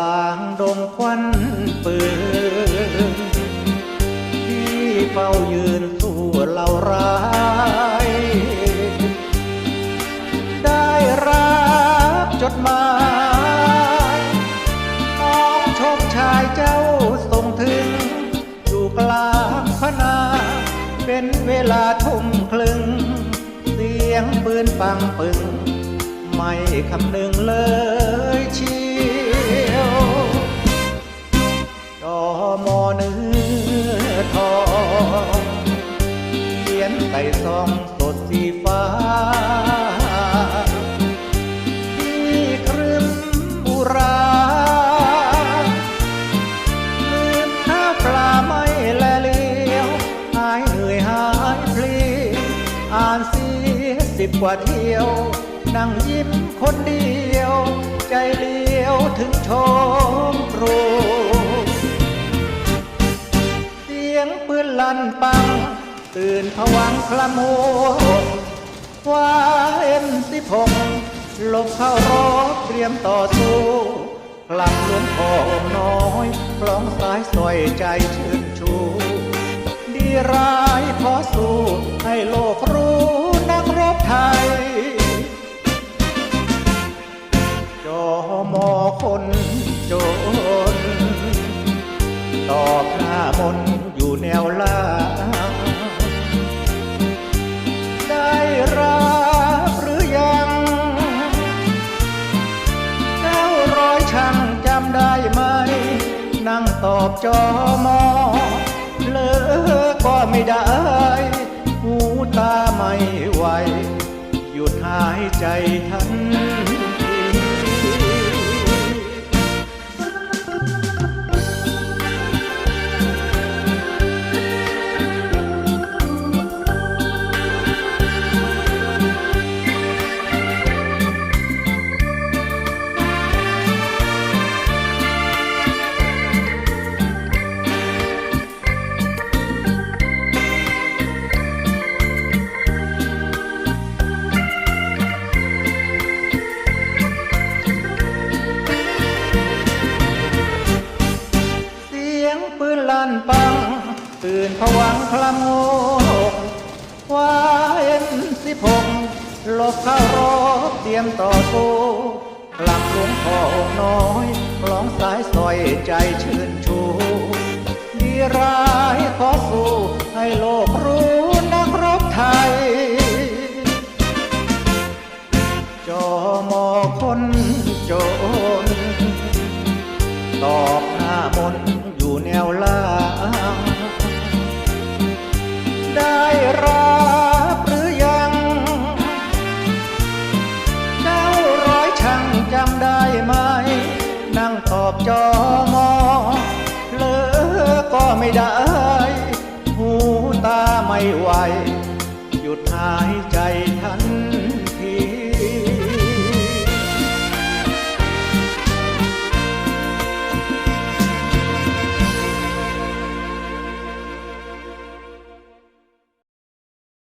ลางดงควันปืนที่เฝ้ายืนสู้เหล่าร้าย ได้รับจดหมายของชกชายเจ้าส่งถึง อยู่กลางพนา เป็นเวลาทุ่มคลึง เสียงปืนปังปึง ไม่คำนึงเลยชี นไต่องสดสีฟ้าที่ครึมอุราลืมข้าปลาไม่แลเลียว หายเหนื่อยหายเพลียอ่านเสียสิบกว่าเที่ยว นั่งยิ้มคนเดียว ใจเลี้ยวถึงชม ตื่นผวังคลำหัวว่าเอ็มสิพงลบเข้ารบเตรียมต่อสู้กลับหลวงพ่องน้อยคล้องสายสอยใจชื่นชู ดีร้ายขอสู้ให้โลกรู้นักรบไทย จอมอคนจน ตอบหน้ามนอยู่แนวล่า อบจอมอเลอก็ไม่ได้ หูตาไม่ไหว หยุดหายใจทัน ลั่นปัง ตื่นผวังคลำโงกวาเอ็นสิพงลบเข้ารบเตรียมต่อสู้กลับหลวงพ่อน้อยคล้องสายสอยใจชื่นชูดีร้ายขอสู้ให้โลกรู้นักรบไทย จอมอคนจนตอบหน้ามนอยู่แนวล่า ขอบจอมอเลอก็ไม่ได้ หูตาไม่ไหว หยุดหา